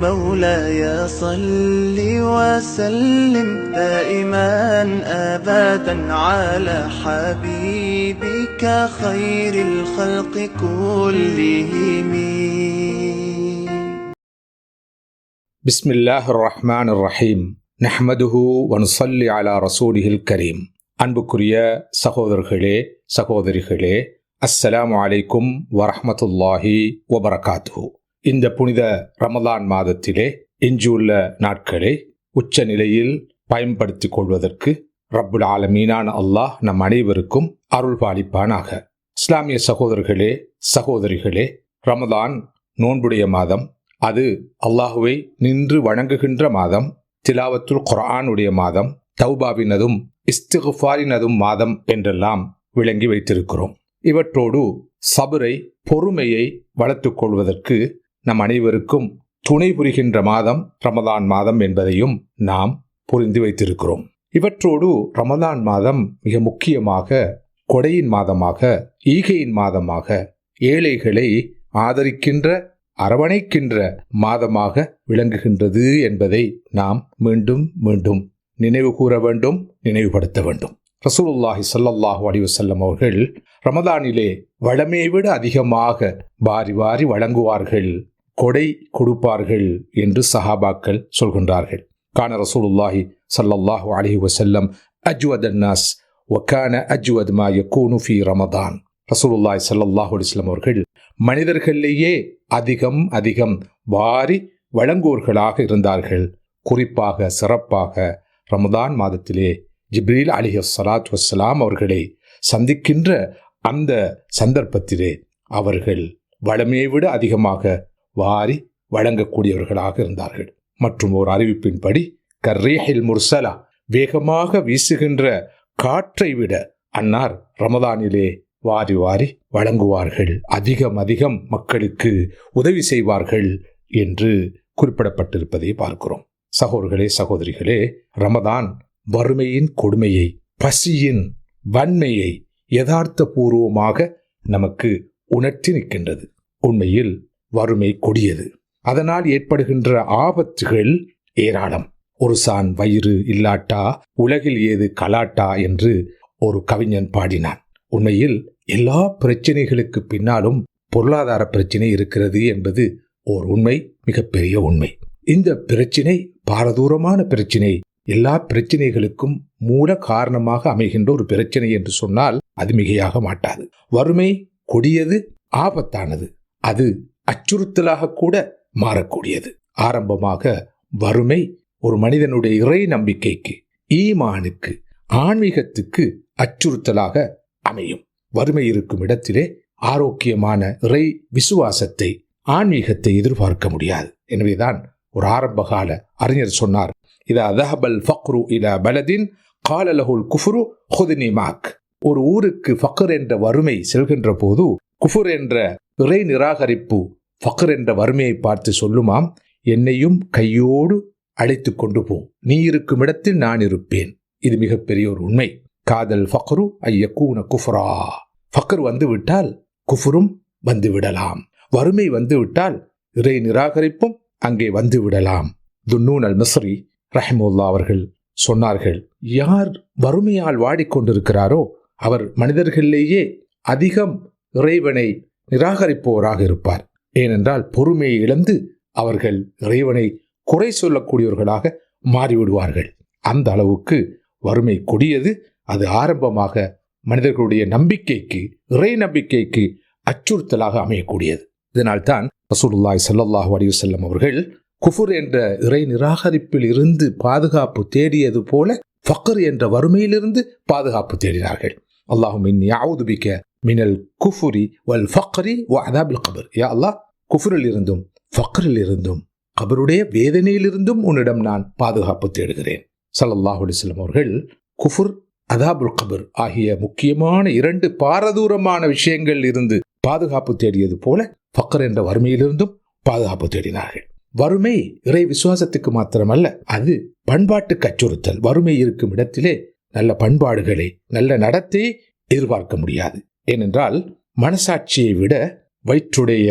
مولاي صل وسلم دائما ابدا على حبيبك خير الخلق كلهم بسم الله الرحمن الرحيم நஹ்மதுஹு வனுசல்லி அலா ரசூலிஹில் கரீம் அன்புக்குரிய சகோதரர்களே சகோதரிகளே அஸ்ஸலாமு அலைக்கும் வரஹ்மத்துல்லாஹி வபரகாத்துஹு இந்த புனித ரமலான் மாதத்திலே எஞ்சியுள்ள நாட்களை உச்ச நிலையில் பயன்படுத்திக் கொள்வதற்கு ரப்புல் ஆலமீனான அல்லாஹ் நம் அனைவருக்கும் அருள் பாலிப்பானாக இஸ்லாமிய சகோதரர்களே சகோதரிகளே ரமதான் நோன்புடைய மாதம் அது அல்லாஹுவை நின்று வணங்குகின்ற மாதம் திலாவத்துல் குரானுடைய மாதம் தௌபாவினதும் இஸ்திகுஃபாரினதும் மாதம் என்றெல்லாம் விளங்கி வைத்திருக்கிறோம். இவற்றோடு சபரை பொறுமையை வளர்த்துக் கொள்வதற்கு நம் அனைவருக்கும் துணை புரிகின்ற மாதம் ரமதான் மாதம் என்பதையும் நாம் புரிந்து வைத்திருக்கிறோம். இவற்றோடு ரமதான் மாதம் மிக முக்கியமாக கொடையின் மாதமாக ஈகையின் மாதமாக ஏழைகளை ஆதரிக்கின்ற அரவணைக்கின்ற மாதமாக விளங்குகின்றது என்பதை நாம் மீண்டும் மீண்டும் நினைவு கூற வேண்டும் நினைவுபடுத்த வேண்டும். ரசூலுல்லாஹி சல்லாஹூ அலிவசல்லம் அவர்கள் ரமதானிலே வளமே விட அதிகமாக வாரி வாரி வழங்குவார்கள் கொடை கொடுப்பார்கள் என்று சஹாபாக்கள் சொல்கின்றார்கள். கான ரசூலுல்லாஹி சல்லல்லாஹு அலஹி வசல்லம் அஜ்வத் அன்னாஸ் ஒக்கான அஜ்வத் மா யக்கூனு ஃபி ரமதான். ரசூலுல்லாய் சல்லல்லாஹு அலிஸ்லாம் அவர்கள் மனிதர்களிலேயே அதிகம் அதிகம் வாரி வழங்குவோர்களாக இருந்தார்கள். குறிப்பாக சிறப்பாக ரமதான் மாதத்திலே ஜிப்ரீல் அலி சலாத் வசலாம் அவர்களை சந்திக்கின்ற அந்த சந்தர்ப்பத்திலே அவர்கள் வளமையை விட அதிகமாக வாரி வழங்கக்கூடியவர்களாக இருந்தார்கள். மற்றும் ஒரு அறிவிப்பின்படி கர்ரேஹில் முர்சலா வேகமாக வீசுகின்ற காற்றை விட அன்னார் ரமதானிலே வாரி வாரி வழங்குவார்கள். அதிகம் அதிகம் மக்களுக்கு உதவி செய்வார்கள் என்று குறிப்பிடப்பட்டிருப்பதை பார்க்கிறோம். சகோதரர்களே சகோதரிகளே ரமதான் வறுமையின் கொடுமையை பசியின் வன்மையை யதார்த்த பூர்வமாக நமக்கு உணர்த்தி நிற்கின்றது. உண்மையில் வறுமை கொடியது. அதனால் ஏற்படுகின்ற ஆபத்துகள் ஏராளம். ஒரு சான் வயிறு இல்லாட்டா உலகில் ஏது கலாட்டா என்று ஒரு கவிஞன் பாடினான். உண்மையில் எல்லா பிரச்சனைகளுக்கு பின்னாலும் பொருளாதார பிரச்சனை இருக்கிறது என்பது ஓர் உண்மை மிகப்பெரிய உண்மை. இந்த பிரச்சினை பாரதூரமான பிரச்சினை. எல்லா பிரச்சனைகளுக்கும் மூல காரணமாக அமைகின்ற ஒரு பிரச்சனை என்று சொன்னால் அது மிகையாக மாட்டாது. வறுமை கொடியது ஆபத்தானது. அது அச்சுறுத்தலாக கூட மாறக்கூடியது. ஆரம்பமாக வறுமை ஒரு மனிதனுடைய இறை நம்பிக்கைக்கு ஈமானுக்கு ஆன்மீகத்துக்கு அச்சுறுத்தலாக அமையும். வறுமை இருக்கும் இடத்திலே ஆரோக்கியமான இறை விசுவாசத்தை ஆன்மீகத்தை எதிர்பார்க்க முடியாது. எனவேதான் ஒரு ஆரம்பகால அறிஞர் சொன்னார் இதா தஹபல் ஃபக்ரு இலா பலதின் காலலகுல் குஃப்ரு ஹுதினி மாக். ஒரு ஊருக்கு ஃபக்கர் என்ற வறுமை செல்கின்ற போது குஃபுர் என்ற இறை நிராகரிப்பு ஃபக்கர் என்ற வறுமையை பார்த்து சொல்லுமாம் என்னையும் கையோடு அழைத்து கொண்டு போ. நீ இருக்கும் இடத்தில் நான் இருப்பேன். இது மிகப்பெரிய ஒரு உண்மை. காதல் ஃபக்ரு ஐயக்கூன குஃப்ரா. ஃபக்ர் வந்து விட்டால் குஃபுரும் வந்து விடலாம் வறுமை வந்து விட்டால் இறை நிராகரிப்பும் அங்கே வந்து விடலாம் துன்னூன் அல் மிஸ்ரி ரஹிமுல்லா அவர்கள் சொன்னார்கள் யார் வறுமையால் வாடிக்கொண்டிருக்கிறாரோ அவர் மனிதர்களிலேயே அதிகம் இறைவனை நிராகரிப்பவராக இருப்பார். ஏனென்றால் பொறுமையை இழந்து அவர்கள் இறைவனை குறை சொல்லக்கூடியவர்களாக மாறிவிடுவார்கள். அந்த அளவுக்கு வறுமை கொடியது. அது ஆரம்பமாக மனிதர்களுடைய நம்பிக்கைக்கு இறை நம்பிக்கைக்கு அச்சுறுத்தலாக அமையக்கூடியது. இதனால்தான் ரசூலுல்லாய் சல்லாஹூ அலிவசல்லம் அவர்கள் குஃபுர் என்ற இறை நிராகரிப்பில் இருந்து பாதுகாப்பு தேடியது போல ஃபக்கர் என்ற வறுமையிலிருந்து பாதுகாப்பு தேடினார்கள். அல்லாஹும் யாவுதுபிக்க மினல் குஃபுரி வல் ஃபக்ரி வ அதாபில் கபர் யா அல்லாஹ் குஃபுரில் இருந்தும் ஃபக்ரில் இருந்தும் கபருடைய வேதனையிலிருந்தும் உன்னிடம் நான் பாதுகாப்பு தேடுகிறேன். சல்லல்லாஹு அலிஸ்லம் அவர்கள் குஃபுர் அதாபுல் கபர் ஆகிய முக்கியமான இரண்டு பாரதூரமான விஷயங்கள் இருந்து பாதுகாப்பு தேடியது போல ஃபக்கர் என்ற வறுமையிலிருந்தும் பாதுகாப்பு தேடினார்கள். வறுமை இறை விசுவாசத்துக்கு மாத்திரமல்ல அது பண்பாட்டுக்கு அச்சுறுத்தல். வறுமை இருக்கும் இடத்திலே நல்ல பண்பாடுகளை நல்ல நடத்தை எதிர்பார்க்க முடியாது. ஏனென்றால் மனசாட்சியை விட வயிற்றுடைய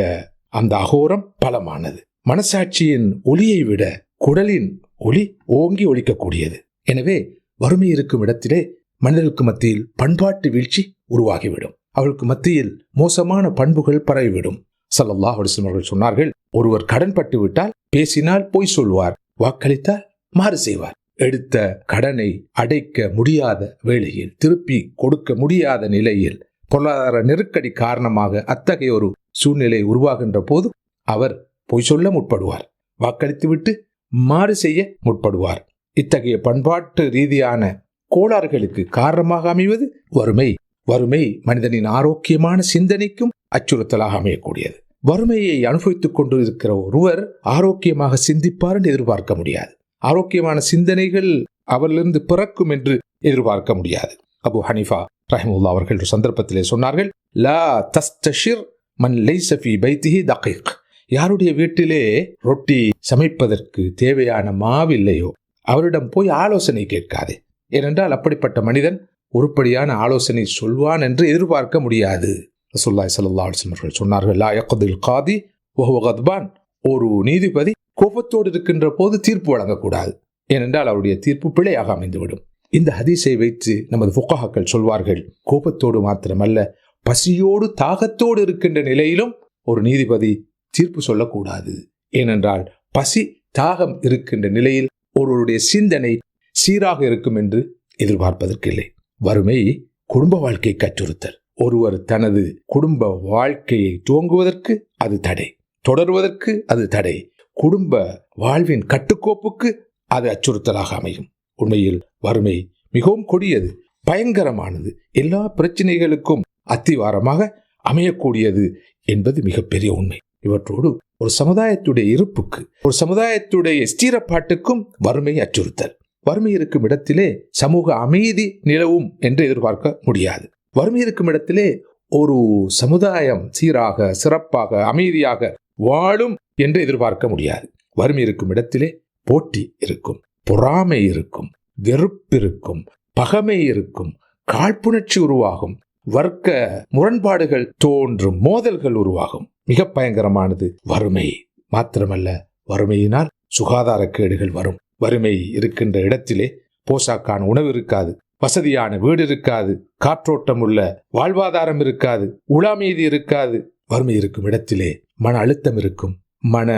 அந்த அகோரம் பலமானது. மனசாட்சியின் ஒளியை விட குடலின் ஒளி ஓங்கி ஒழிக்கக்கூடியது எனவே வறுமை இருக்கும் இடத்திலே மனிதர்களுக்கு மத்தியில் பண்பாட்டு வீழ்ச்சி உருவாகிவிடும். அவர்களுக்கு மத்தியில் மோசமான பண்புகள் பரவிவிடும். சல்லல்லாஹ் அவர்கள் சொன்னார்கள் ஒருவர் கடன் பட்டு விட்டால் பேசினால் பொய் சொல்வார் வாக்களித்தால் மாறு செய்வார். எடுத்த கடனை அடைக்க முடியாத வேளையில் திருப்பி கொடுக்க முடியாத நிலையில் பொருளாதார நெருக்கடி காரணமாக அத்தகைய ஒரு சூழ்நிலை உருவாகின்ற போது அவர் பொய் சொல்ல முற்படுவார். வாக்களித்துவிட்டு மாறு செய்ய முற்படுவார். இத்தகைய பண்பாட்டு ரீதியான கோளாறுகளுக்கு காரணமாக அமைவது வறுமை. வறுமை மனிதனின் ஆரோக்கியமான சிந்தனைக்கும் அச்சுறுத்தலாக அமையக்கூடியது. வறுமையை அனுபவித்துக் கொண்டு இருக்கிற ஒருவர் ஆரோக்கியமாக சிந்திப்பார் என்று எதிர்பார்க்க முடியாது. ஆரோக்கியமான சிந்தனைகள் அவரிலிருந்து பிறக்கும் என்று எதிர்பார்க்க முடியாது. அபு ஹனிஃபா ரஹமுல்லா அவர்கள் ஒரு சந்தர்ப்பத்திலே சொன்னார்கள் லா தஸ்தஷிர் மன் லைசஃபி பைத்திஹி தகைக். யாருடைய வீட்டிலே ரொட்டி சமைப்பதற்கு தேவையான மாவில்லையோ அவரிடம் போய் ஆலோசனை கேட்காதே. ஏனென்றால் அப்படிப்பட்ட மனிதன் உருப்படியான ஆலோசனை சொல்வான் என்று எதிர்பார்க்க முடியாது. ரசூல்லாய் சல்லா அவர்கள் சொன்னார்கள் லா யக்தில் காதி ஒஹ்வகத்பான் ஒரு நீதிபதி கோபத்தோடு இருக்கின்ற போது தீர்ப்பு வழங்கக்கூடாது. ஏனென்றால் அவருடைய தீர்ப்பு பிழையாக அமைந்துவிடும். இந்த ஹதீஸை வைத்து நமது ஃபுக்காக்கள் சொல்வார்கள் கோபத்தோடு மாத்திரமல்ல பசியோடு தாகத்தோடு இருக்கின்ற நிலையிலும் ஒரு நீதிபதி தீர்ப்பு சொல்லக்கூடாது. ஏனென்றால் பசி தாகம் இருக்கின்ற நிலையில் ஒருவருடைய சிந்தனை சீராக இருக்கும் என்று எதிர்பார்ப்பதற்கில்லை. வறுமை குடும்ப வாழ்க்கை கற்றுறுத்தல். ஒருவர் தனது குடும்ப வாழ்க்கையை துவங்குவதற்கு அது தடை தொடர்வதற்கு அது தடை. குடும்ப வாழ்வின் கட்டுக்கோப்புக்கு அது அச்சுறுத்தலாக அமையும். உண்மையில் வறுமை மிகவும் கொடியது பயங்கரமானது. எல்லா பிரச்சனைகளுக்கும் அத்திவாரமாக அமையக்கூடியது என்பது மிகப்பெரிய உண்மை. இவற்றோடு ஒரு சமுதாயத்துடைய இருப்புக்கு ஒரு சமுதாயத்துடைய ஸ்தீரப்பாட்டுக்கும் வறுமை அச்சுறுத்தல். வறுமை இருக்கும் இடத்திலே சமூக அமைதி நிலவும் என்று எதிர்பார்க்க முடியாது. வறுமை இருக்கும் இடத்திலே ஒரு சமுதாயம் சீராக சிறப்பாக அமைதியாக வாழும் என்று எதிர்பார்க்க முடியாது. வறுமை இருக்கும் இடத்திலே போட்டி இருக்கும் பொறாமை இருக்கும் வெறுப்பிருக்கும் பகமை இருக்கும் காழ்ப்புணர்ச்சி உருவாகும் வர்க்க முரண்பாடுகள் தோன்றும் மோதல்கள் உருவாகும். மிக பயங்கரமானது வறுமை. மாத்திரமல்ல வறுமையினால் சுகாதார கேடுகள் வரும். வறுமை இருக்கின்ற இடத்திலே போசாக்கான உணவு இருக்காது வசதியான வீடு இருக்காது காற்றோட்டம் உள்ள வாழ்வாதாரம் இருக்காது உளாமீதி இருக்காது. வறுமை இருக்கும் இடத்திலே மன அழுத்தம் இருக்கும் மன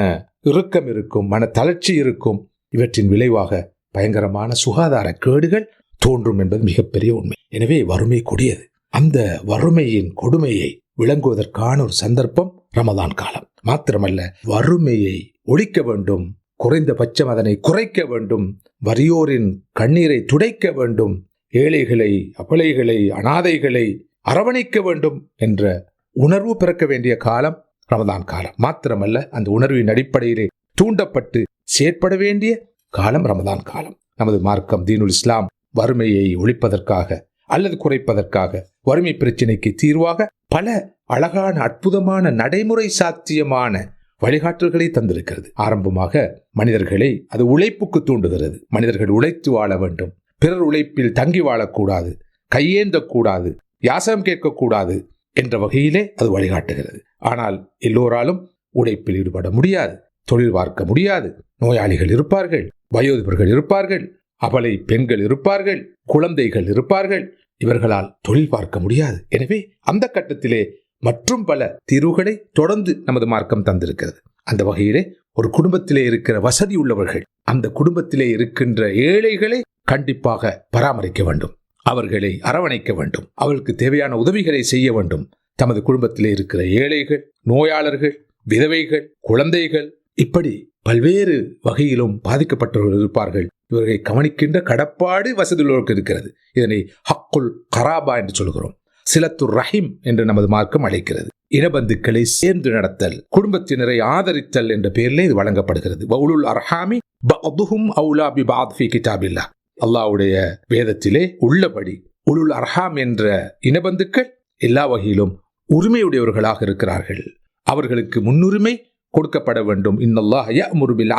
இறுக்கம் இருக்கும் மன தளர்ச்சி இருக்கும். இவற்றின் விளைவாக பயங்கரமான சுகாதார கேடுகள் தோன்றும் என்பது மிகப்பெரிய உண்மை. எனவே வறுமை கொடியது. அந்த வறுமையின் கொடுமையை விளங்குவதற்கான ஒரு சந்தர்ப்பம் ரமதான் காலம். மாத்திரமல்ல வறுமையை ஒழிக்க வேண்டும் குறைந்தபட்சம் அதனை குறைக்க வேண்டும் வறியோரின் கண்ணீரை துடைக்க வேண்டும் ஏழைகளை அபலைகளை அனாதைகளை அரவணைக்க வேண்டும் என்ற உணர்வு பிறக்க வேண்டிய காலம் ரமதான் காலம். மாத்திரமல்ல அந்த உணர்வின் அடிப்படையிலே தூண்டப்பட்டு செயற்பட வேண்டிய காலம் ரமதான் காலம். நமது மார்க்கம் தீனுல் இஸ்லாம் வறுமையை ஒழிப்பதற்காக அல்லது குறைப்பதற்காக வறுமை பிரச்சினைக்கு தீர்வாக பல அழகான அற்புதமான நடைமுறை சாத்தியமான வழிகாட்டல்களை தந்திருக்கிறது. ஆரம்பமாக மனிதர்களை அது உழைப்புக்கு தூண்டுகிறது. மனிதர்கள் உழைத்து வாழ வேண்டும். பிறர் உழைப்பில் தங்கி வாழக்கூடாது. கையேந்தக்கூடாது. யாசகம் கேட்கக்கூடாது. என்ற வகையிலே அது வழிகாட்டுகிறது. ஆனால் எல்லோராலும் உழைப்பில் ஈடுபட முடியாது தொழில் பார்க்க முடியாது நோயாளிகள் இருப்பார்கள் வயோதிபர்கள் இருப்பார்கள் அபலை பெண்கள் இருப்பார்கள் குழந்தைகள் இருப்பார்கள் இவர்களால் தொழில் பார்க்க முடியாது. எனவே அந்த கட்டத்திலே மற்றும் பல தீர்வுகளை தொடர்ந்து நமது மார்க்கம் தந்திருக்கிறது. அந்த வகையிலே ஒரு குடும்பத்திலே இருக்கிற வசதி உள்ளவர்கள் அந்த குடும்பத்திலே இருக்கின்ற ஏழைகளை கண்டிப்பாக பராமரிக்க வேண்டும். அவர்களை அரவணைக்க வேண்டும். அவர்களுக்கு தேவையான உதவிகளை செய்ய வேண்டும். தமது குடும்பத்தில் இருக்கிற ஏழைகள் நோயாளர்கள் விதவைகள் குழந்தைகள் இப்படி பல்வேறு வகையிலும் பாதிக்கப்பட்டவர்கள் இருப்பார்கள். இவர்களை கவனிக்கின்ற கடப்பாடு வசதியுள்ளவர்களுக்கு இருக்கிறது. இதனை ஹக்குல் கராபா என்று சொல்கிறோம். சிலத்துர் ரஹீம் என்று நமது மார்க்கம் அழைக்கிறது. இனபந்துக்களை சேர்ந்து நடத்தல் குடும்பத்தினரை ஆதரித்தல் என்ற பெயரிலே இது வழங்கப்படுகிறது. வவுலுல் அர்ஹாமி பஅதுஹும் அவுலா பி பாத் ஃபி கிதாபில்லா அல்லாவுடைய வேதத்திலே உள்ளபடி உலுல் அர்ஹாம் என்ற இனபந்துக்கள் எல்லா வகையிலும் உரிமையுடையவர்களாக இருக்கிறார்கள். அவர்களுக்கு முன்னுரிமை கொடுக்கப்பட வேண்டும். இன்னல்லாஹ் யஅமுரு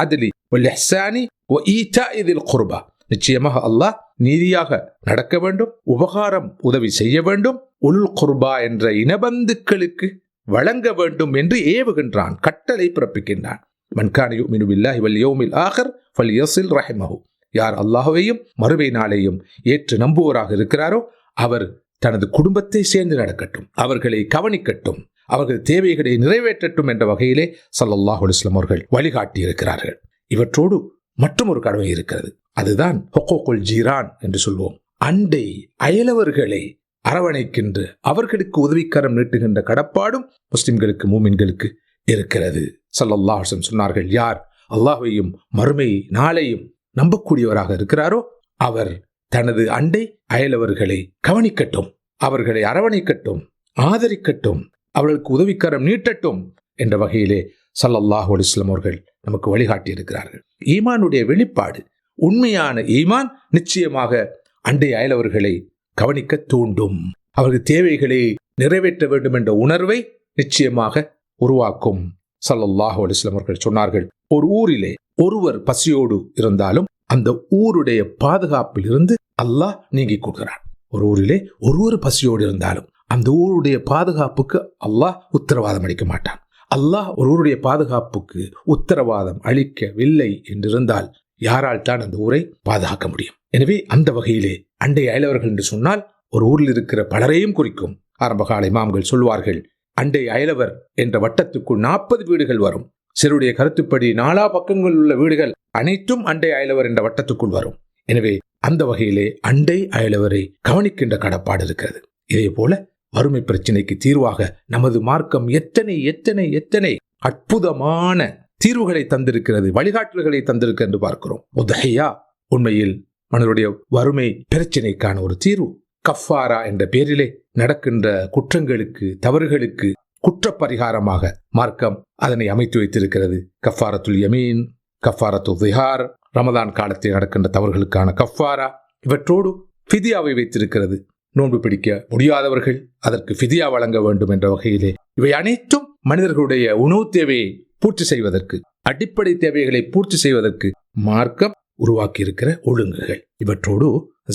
வ குர்பா. நிச்சயமாக அல்லாஹ் நீதியாக நடக்க வேண்டும் உபகாரம் உதவி செய்ய வேண்டும் உல் குர்பா என்ற இனபந்துக்களுக்கு வழங்க வேண்டும் என்று ஏவுகின்றான் கட்டளை பிறப்பிக்கின்றான். மன்கான யுமினு வல் யௌமில் ஆகர் ஃபல் யார் அல்லாஹுவையும் மறுமை நாளையும் ஏற்று நம்புவோராக இருக்கிறாரோ அவர் தனது குடும்பத்தை சேர்ந்து நடக்கட்டும் அவர்களை கவனிக்கட்டும் அவர்கள் தேவைகளை நிறைவேற்றட்டும் என்ற வகையிலே சல்லல்லாஹ் அலைஹி அவர்கள் வழிகாட்டி இருக்கிறார்கள் இவற்றோடு மற்றும் ஒரு கடமை இருக்கிறது. அதுதான் ஹொக்கோக்குல் ஜீரான் என்று சொல்வோம். அண்டை அயலவர்களை அரவணைக்கின்ற அவர்களுக்கு உதவிக்கரம் நீட்டுகின்ற கடப்பாடும் முஸ்லிம்களுக்கு மூமின்களுக்கு இருக்கிறது. சல்லல்லாஹ் சொன்னார்கள் யார் அல்லாஹையும் மறுமை நாளையும் நம்பக்கூடியவராக இருக்கிறாரோ அவர் தனது அண்டை அயலவர்களை கவனிக்கட்டும் அவர்களை அரவணைக்கட்டும் ஆதரிக்கட்டும் அவர்களுக்கு உதவிக்கரம் நீட்டட்டும் என்ற வகையிலே சல்லல்லாஹு அலிஸ்லம் அவர்கள் நமக்கு வழிகாட்டி இருக்கிறார்கள் ஈமானுடைய வெளிப்பாடு உண்மையான ஈமான் நிச்சயமாக அண்டை அயலவர்களை கவனிக்க தூண்டும். அவர்கள் தேவைகளை நிறைவேற்ற வேண்டும் என்ற உணர்வை நிச்சயமாக உருவாக்கும். சல்லல்லாஹு அலைஹி அவர்கள் சொன்னார்கள் ஒரு ஊரிலே ஒருவர் பசியோடு இருந்தாலும் அந்த ஊருடைய பாதுகாப்பில் இருந்து அல்லாஹ் நீங்கி கொடுக்கிறான். ஒரு ஊரிலே ஒருவர் பசியோடு இருந்தாலும் அந்த ஊருடைய பாதுகாப்புக்கு அல்லாஹ் உத்தரவாதம் அளிக்க மாட்டான். அல்லாஹ் ஒரு ஊருடைய பாதுகாப்புக்கு உத்தரவாதம் அளிக்கவில்லை என்றிருந்தால் யாரால் தான் அந்த ஊரை பாதுகாக்க முடியும்? எனவே அந்த வகையிலே அண்டை அயலவர்கள் என்று சொன்னால் ஒரு ஊரில் இருக்கிற பலரையும் குறிக்கும். ஆரம்பகால இமாம்கள் சொல்வார்கள் அண்டை அயலவர் என்ற வட்டத்துக்குள் நாற்பது வீடுகள் வரும். சிலருடைய கருத்துப்படி நாலா பக்கங்கள் உள்ள வீடுகள் அனைத்தும் அண்டை அயலவர் என்ற வட்டத்துக்குள் வரும். எனவே அந்த வகையிலே அண்டை அயலவரை கவனிக்கின்ற கடப்பாடு இருக்கிறது. இதே போல வறுமை பிரச்சனைக்கு தீர்வாக நமது மார்க்கம் எத்தனை எத்தனை எத்தனை அற்புதமான தீர்வுகளை தந்திருக்கிறது வழிகாட்டல்களை தந்திருக்கிறது என்று பார்க்கிறோம். உதகையா உண்மையில் மனதுடைய வறுமை பிரச்சனைக்கான ஒரு தீர்வு. கஃபாரா என்ற பெயரிலே நடக்கின்ற குற்றங்களுக்கு தவறுகளுக்கு குற்றப்பரிகாரமாக மார்க்கம் அதனை அமைத்து வைத்திருக்கிறது. கஃபாரத்துல் யமீன் கஃபாரத்து திஹார் ரமதான் காலத்தில் நடக்கின்ற தவறுகளுக்கான கஃபாரா இவற்றோடு ஃபிதியாவை வைத்திருக்கிறது. நோன்பு பிடிக்க முடியாதவர்கள் அதற்கு ஃபிதியா வழங்க வேண்டும் என்ற வகையிலே இவை அனைத்தும் மனிதர்களுடைய உணவு தேவையை பூர்த்தி செய்வதற்கு அடிப்படை தேவைகளை பூர்த்தி செய்வதற்கு மார்க்கம் உருவாக்கி இருக்கிற ஒழுங்குகள். இவற்றோடு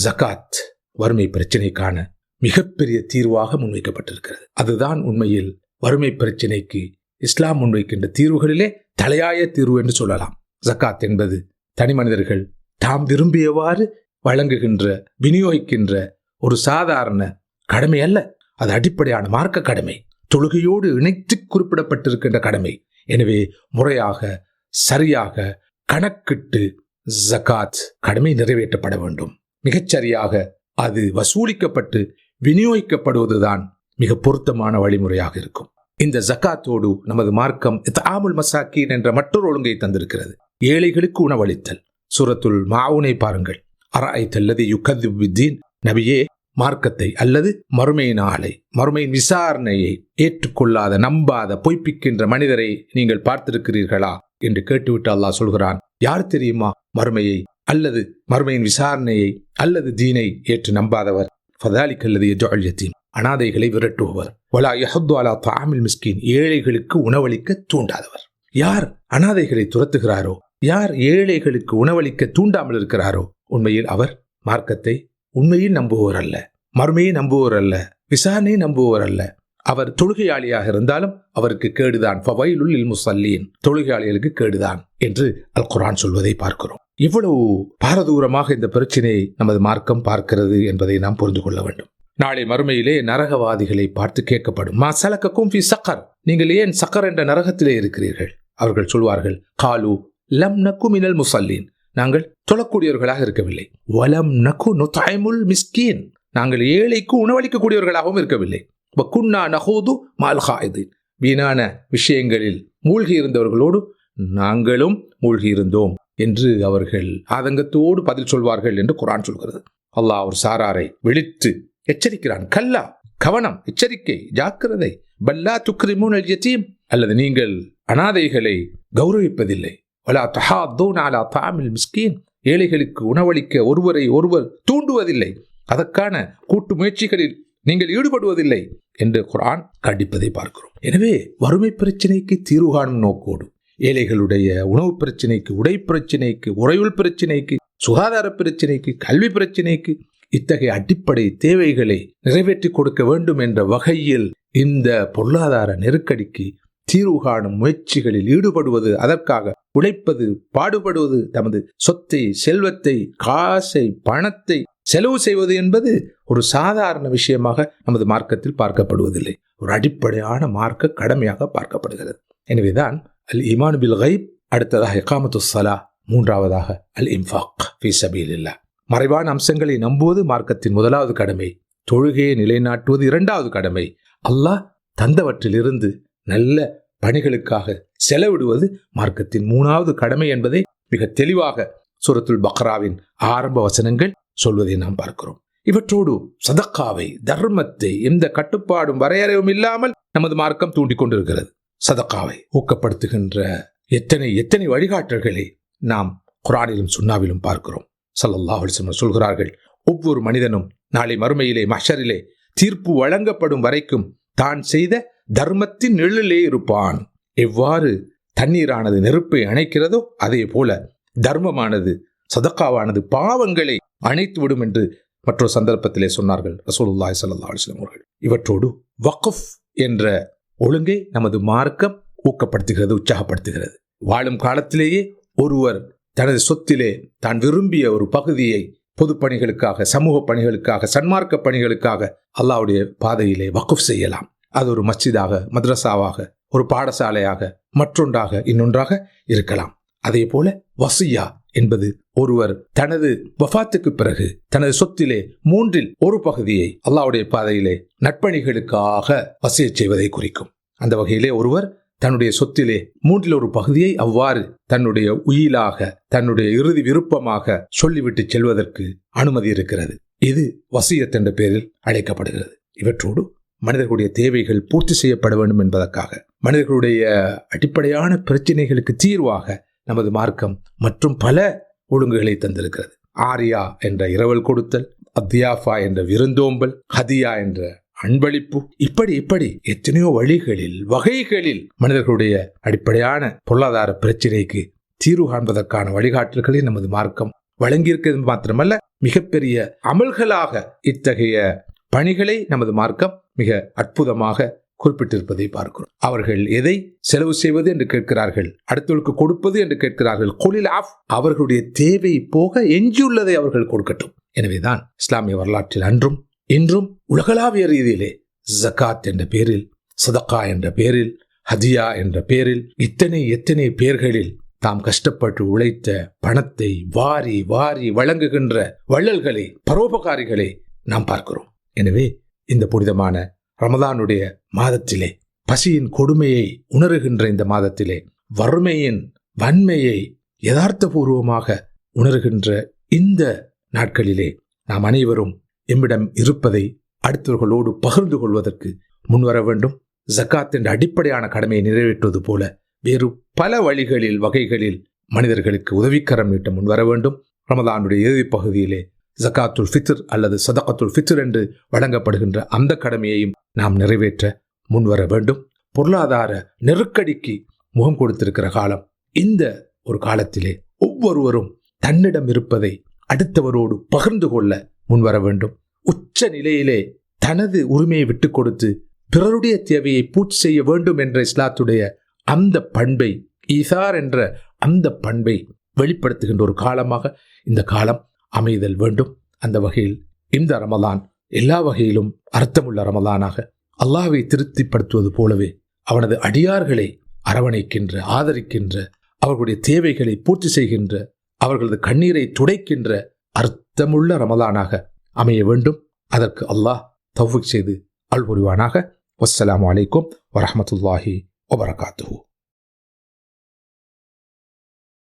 ஜகாத் வறுமை பிரச்சனைக்கான மிகப்பெரிய தீர்வாக முன்வைக்கப்பட்டிருக்கிறது. அதுதான் உண்மையில் வறுமை பிரச்சினைக்கு இஸ்லாம் முன்வைக்கின்ற தீர்வுகளிலே தலையாய தீர்வு என்று சொல்லலாம். ஜக்காத் என்பது தனி மனிதர்கள் தாம் விரும்பியவாறு வழங்குகின்ற விநியோகிக்கின்ற ஒரு சாதாரண கடமை அல்ல. அது அடிப்படையான மார்க்க கடமை. தொழுகையோடு இணைத்து குறிப்பிடப்பட்டிருக்கின்ற கடமை. எனவே முறையாக சரியாக கணக்கிட்டு ஜகாத் கடமை நிறைவேற்றப்பட வேண்டும். மிகச்சரியாக அது வசூலிக்கப்பட்டு விநியோகிக்கப்படுவதுதான் மிக பொருத்தமான வழிமுறையாக இருக்கும். இந்த ஜக்காத்தோடு நமது மார்க்கம் ஆமுல் மசாக்கீன் என்ற மற்றொரு ஒழுங்கை தந்திருக்கிறது. ஏழைகளுக்கு உணவளித்தல். சூரத்துல் மாவுனை பாருங்கள். அராய் தல்லது நபியே மார்க்கத்தை அல்லது மறுமை நாளை மறுமையின் விசாரணையை ஏற்றுக்கொள்ளாத நம்பாத பொய்ப்பிக்கின்ற மனிதரை நீங்கள் பார்த்திருக்கிறீர்களா? என்று கேட்டுவிட்டு அல்லாஹ் சொல்கிறான் யார் தெரியுமா? மறுமையை அல்லது மறுமையின் விசாரணையை அல்லது தீனை ஏற்று நம்பாதவர். ஃபதாலிக் அல்லது எஜால்யத்தீன் அனாதைகளை விரட்டுபவர். வலா யஹத்து அலா தாமில் மிஸ்கின். ஏழைகளுக்கு உணவளிக்க தூண்டாதவர். யார் அனாதைகளை துரத்துகிறாரோ யார் ஏழைகளுக்கு உணவளிக்க தூண்டாமல் இருக்கிறாரோ உண்மையில் அவர் மார்க்கத்தை உண்மையில் நம்புவோர் அல்ல மறுமையை நம்புவோர் அல்ல விசாரணையை நம்புவோர் அல்ல. அவர் தொழுகையாளியாக இருந்தாலும் அவருக்கு கேடுதான். ஃபவைலுல் இல் முசல்லீன் தொழுகையாளிகளுக்கு கேடுதான் என்று அல் குரான் சொல்வதை பார்க்கிறோம். இவ்வளவு பாரதூரமாக இந்த பிரச்சனையை நமது மார்க்கம் பார்க்கிறது என்பதை நாம் புரிந்து கொள்ள வேண்டும். நாளை மறுமையிலே நரகவாதிகளை பார்த்து கேட்கப்படும். மா சலக்கக்கும் ஃபி சக்கர். நீங்கள் ஏன் சக்கர் என்ற நரகத்திலே இருக்கிறீர்கள்? அவர்கள் சொல்வார்கள் காலு லம் நக்கு மினல் முசல்லீன். நாங்கள் தொழக்கூடியவர்களாக இருக்கவில்லை. வலம் நக்கு நுதாய்முல் மிஸ்கீன். நாங்கள் ஏழைக்கு உணவளிக்கக்கூடியவர்களாகவும் இருக்கவில்லை. குன்னா நகூது மால்ஹாயுதீன் வீணான விஷயங்களில் மூழ்கி இருந்தவர்களோடு நாங்களும் மூழ்கி இருந்தோம் என்று அவர்கள் ஆதங்கத்தோடு பதில் சொல்வார்கள் என்று குரான் சொல்கிறது. அல்லாஹ் ஒரு சாராரை விழித்து எச்சரிக்கிறான். கல்லா கவனம் எச்சரிக்கை ஜாக்கிரதை. பல்லா துக்ரிமூன் யத்தீம். அல்லது நீங்கள் அனாதைகளை கௌரவிப்பதில்லை. வலா தூன் அலா தாமில் மிஸ்கீன். ஏழைகளுக்கு உணவளிக்க ஒருவரை ஒருவர் தூண்டுவதில்லை. அதற்கான கூட்டு முயற்சிகளில் நீங்கள் ஈடுபடுவதில்லை என்று குரான் கண்டிப்பதை பார்க்கிறோம். எனவே வறுமை பிரச்சனைக்கு தீர்வு காணும் நோக்கோடு ஏழைகளுடைய உணவு பிரச்சனைக்கு உடை பிரச்சனைக்கு உறையுள் பிரச்சனைக்கு சுகாதார பிரச்சனைக்கு கல்வி பிரச்சனைக்கு இத்தகைய அடிப்படை தேவைகளை நிறைவேற்றி கொடுக்க வேண்டும் என்ற வகையில் இந்த பொருளாதார நெருக்கடிக்கு தீர்வு காணும் முயற்சிகளில் ஈடுபடுவது அதற்காக உழைப்பது பாடுபடுவது தமது சொத்தை செல்வத்தை காசை பணத்தை செலவு செய்வது என்பது ஒரு சாதாரண விஷயமாக நமது மார்க்கத்தில் பார்க்கப்படுவதில்லை. ஒரு அடிப்படையான மார்க்க கடமையாக பார்க்கப்படுகிறது. எனவேதான் அல் இமான் பில் கைப் அடுத்ததாக எகாமத்து சலா மூன்றாவதாக அல் இம்ஃபாக் ஃபி சபீலில்லா மறைவான அம்சங்களை நம்புவது மார்க்கத்தின் முதலாவது கடமை. தொழுகையை நிலைநாட்டுவது இரண்டாவது கடமை. அல்லாஹ் தந்தவற்றிலிருந்து நல்ல பணிகளுக்காக செலவிடுவது மார்க்கத்தின் மூணாவது கடமை என்பதை மிக தெளிவாக சூரத்துல் பக்ராவின் ஆரம்ப வசனங்கள் சொல்வதை நாம் பார்க்கிறோம். இவற்றோடு சதக்காவை தர்மத்தை எந்த கட்டுப்பாடும் வரையறையும் இல்லாமல் நமது மார்க்கம் தூண்டிக் கொண்டிருக்கிறது. சதக்காவை ஊக்கப்படுத்துகின்ற எத்தனை எத்தனை வழிகாட்டல்களை நாம் குரானிலும் சுண்ணாவிலும் பார்க்கிறோம். சல்லல்லா அலிஸ்லம் சொல்கிறார்கள் ஒவ்வொரு மனிதனும் நாளை மறுமையிலே மஷரிலே தீர்ப்பு வழங்கப்படும் வரைக்கும் தான் செய்த தர்மத்தின் நிழலிலே இருப்பான். எவ்வாறு தண்ணீரானது நெருப்பை அணைக்கிறதோ அதே போல தர்மமானது சதக்காவானது பாவங்களை அணைத்து விடும் என்று மற்றொரு சந்தர்ப்பத்திலே சொன்னார்கள் ரசூலுல்லாய் சல்லா அலிஸ்லாம் அவர்கள். இவற்றோடு வக்குஃப் என்ற ஒழுங்கை நமது மார்க்கம் ஊக்கப்படுத்துகிறது உற்சாகப்படுத்துகிறது. வாழும் காலத்திலேயே ஒருவர் தனது சொத்திலே தான் விரும்பிய ஒரு பகுதியை பொதுப்பணிகளுக்காக சமூக பணிகளுக்காக சன்மார்க்க பணிகளுக்காக அல்லாவுடைய பாதையிலே வக்குஃப் செய்யலாம். அது ஒரு மஸ்ஜிதாக மதரசாவாக ஒரு பாடசாலையாக மற்றொன்றாக இன்னொன்றாக இருக்கலாம். அதே போல வசியா என்பது ஒருவர் தனது வஃத்துக்கு பிறகு தனது சொத்திலே மூன்றில் ஒரு பகுதியை அல்லாவுடைய பாதையிலே நட்பணிகளுக்காக வசிய செய்வதை குறிக்கும். அந்த வகையிலே ஒருவர் தன்னுடைய சொத்திலே மூன்றில் ஒரு பகுதியை அவ்வாறு தன்னுடைய உயிலாக தன்னுடைய இறுதி விருப்பமாக சொல்லிவிட்டு செல்வதற்கு அனுமதி இருக்கிறது. இது வசியத் என்ற பெயரில் அழைக்கப்படுகிறது. இவற்றோடு மனிதர்களுடைய தேவைகள் பூர்த்தி செய்யப்பட வேண்டும் என்பதற்காக மனிதர்களுடைய அடிப்படையான பிரச்சனைகளுக்கு தீர்வாக நமது மார்க்கம் மற்றும் பல ஒழுங்குகளை தந்திருக்கிறது. ஆரியா என்ற இரவல் கொடுத்தல் அத்தியாஃபா என்ற விருந்தோம்பல் ஹதியா என்ற அன்பளிப்பு. இப்படி இப்படி எத்தனையோ வழிகளில் வகைகளில் மனிதர்களுடைய அடிப்படையான பொருளாதார பிரச்சனைக்கு தீர்வு காண்பதற்கான வழிகாட்டல்களை நமது மார்க்கம். வழங்கியிருக்கிறது மாத்திரமல்ல மிகப்பெரிய அமல்களாக இத்தகைய பணிகளை நமது மார்க்கம் மிக அற்புதமாக குறிப்பிட்டிருப்பதை பார்க்கிறோம். அவர்கள் எதை செலவு செய்வது என்று கேட்கிறார்கள் அடுத்தவர்களுக்கு கொடுப்பது என்று கேட்கிறார்கள் கொலில் ஆஃப் அவர்களுடைய தேவை போக எஞ்சியுள்ளதை அவர்கள் கொடுக்கட்டும். எனவேதான் இஸ்லாமிய வரலாற்றில் அன்றும் இன்றும் உலகளாவிய ரீதியிலே ஜக்காத் என்ற பேரில் சதக்கா என்ற பேரில் ஹதியா என்ற பேரில் இத்தனை எத்தனை பேர்களில் தாம் கஷ்டப்பட்டு உழைத்த பணத்தை வாரி வாரி வழங்குகின்ற வள்ளல்களை பரோபகாரிகளை நாம் பார்க்கிறோம். எனவே இந்த புனிதமான ரமதானுடைய மாதத்திலே பசியின் கொடுமையை உணருகின்ற இந்த மாதத்திலே வறுமையின் வன்மையை யதார்த்தபூர்வமாக உணர்கின்ற இந்த நாட்களிலே நாம் அனைவரும் எம்மிடம் இருப்பதை அடுத்தவர்களோடு பகிர்ந்து கொள்வதற்கு முன்வர வேண்டும். ஜக்காத் என்ற அடிப்படையான கடமையை நிறைவேற்றுவது போல வேறு பல வழிகளில் வகைகளில் மனிதர்களுக்கு உதவிக்கரம் நீட்ட முன்வர வேண்டும். ரமதானுடைய இறுதி பகுதியிலே ஜக்காத்துல் ஃபித்ர் அல்லது சதகத்துல் ஃபித்ர் என்று வழங்கப்படுகின்ற அந்த கடமையையும் நாம் நிறைவேற்ற முன்வர வேண்டும். பொருளாதார நெருக்கடிக்கு முகம் கொடுத்திருக்கிற காலம் இந்த ஒரு காலத்திலே ஒவ்வொருவரும் தன்னிடம் இருப்பதை அடுத்தவரோடு பகிர்ந்து கொள்ள முன்வர வேண்டும். உச்ச நிலையிலே தனது உரிமையை விட்டுக் கொடுத்து பிறருடைய தேவையை பூர்த்தி செய்ய வேண்டும் என்ற இஸ்லாத்துடைய அந்த பண்பை ஈசார் என்ற அந்த பண்பை வெளிப்படுத்துகின்ற ஒரு காலமாக இந்த காலம் அமைதல் வேண்டும். அந்த வகையில் இந்த ரமலான் எல்லா வகையிலும் அர்த்தமுள்ள ரமலானாக அல்லாவை திருப்திப்படுத்துவது போலவே அவனது அடியார்களை அரவணைக்கின்ற ஆதரிக்கின்ற அவர்களுடைய தேவைகளை பூர்த்தி செய்கின்ற அவர்களது கண்ணீரை துடைக்கின்ற அர்த்தமுள்ள ரமலானாக அமைய வேண்டும். அதற்கு அல்லாஹ் தௌஃபிக் செய்து அல்புரிவானாக வஸ்ஸலாமு அலைக்கும் வரமத்துல்லாஹி வபரகாத்து